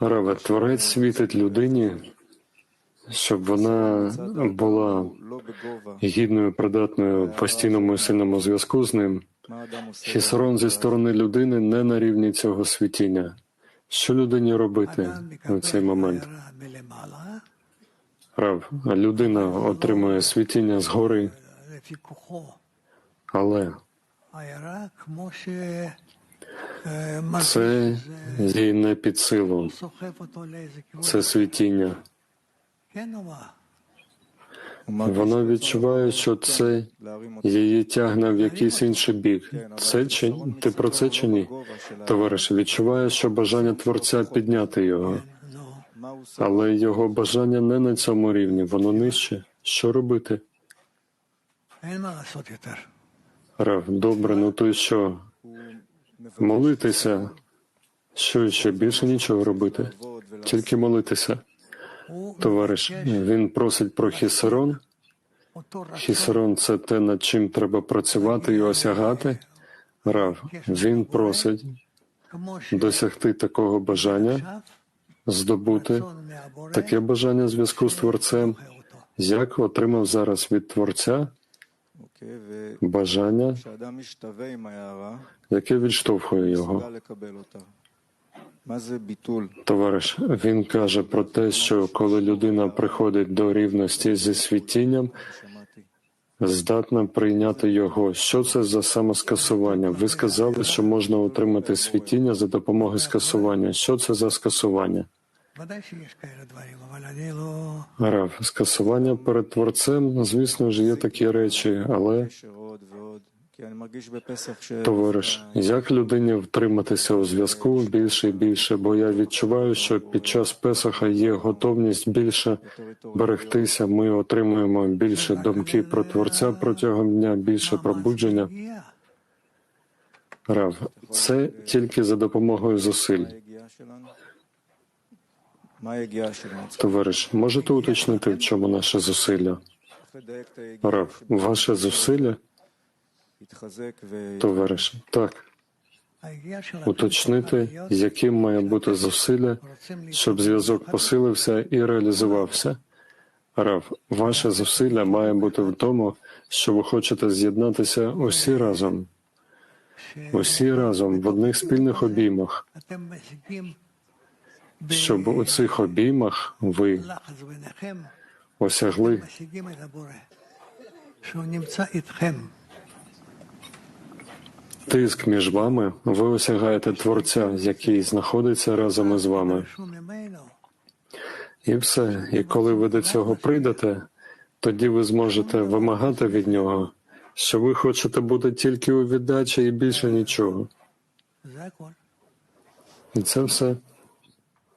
Рабе, творець світить людині, щоб вона була гідною, придатною постійному і сильному зв'язку з ним. Хісрон зі сторони людини не на рівні цього світіння. Що людині робити в цей момент? Рав, людина отримує світіння згори, але це їй не під силу. Це світіння. Вона відчуває, що це її тягне в якийсь інший бік. Це чи ти про це чи ні? Товариш відчуває, що бажання творця підняти його, але його бажання не на цьому рівні, воно нижче. Що робити? Рав, добре, ну то й що? молитися, що ще більше нічого робити, тільки молитися. Товариш, він просить про хісерон. Хісерон це те, над чим треба працювати і осягати. Рав, він просить досягти такого бажання, здобути таке бажання в зв'язку з творцем, як отримав зараз від творця бажання, яке відштовхує його. Товариш, він каже про те, що коли людина приходить до рівності зі світінням, здатна прийняти його. Що це за самоскасування? Ви сказали, що можна отримати світіння за допомогою скасування. Що це за скасування? Рав, скасування перед творцем, звісно ж, є такі речі, але товариш, як людині втриматися у зв'язку більше і більше, бо я відчуваю, що під час Песаха є готовність більше берегтися. Ми отримуємо більше думки про творця протягом дня, більше пробудження. Рав, це тільки за допомогою зусиль. Товариш, можете уточнити, в чому наше зусилля? Рав, ваше зусилля? Товариш, так. Уточнити, яким має бути зусилля, щоб зв'язок посилився і реалізувався. Рав, ваше зусилля має бути в тому, що ви хочете з'єднатися усі разом, усі разом в одних спільних обіймах щоб у цих обіймах ви осягли тиск між вами, ви осягаєте Творця, який знаходиться разом із вами. І все. І коли ви до цього прийдете, тоді ви зможете вимагати від нього, що ви хочете бути тільки у віддачі і більше нічого. І це все.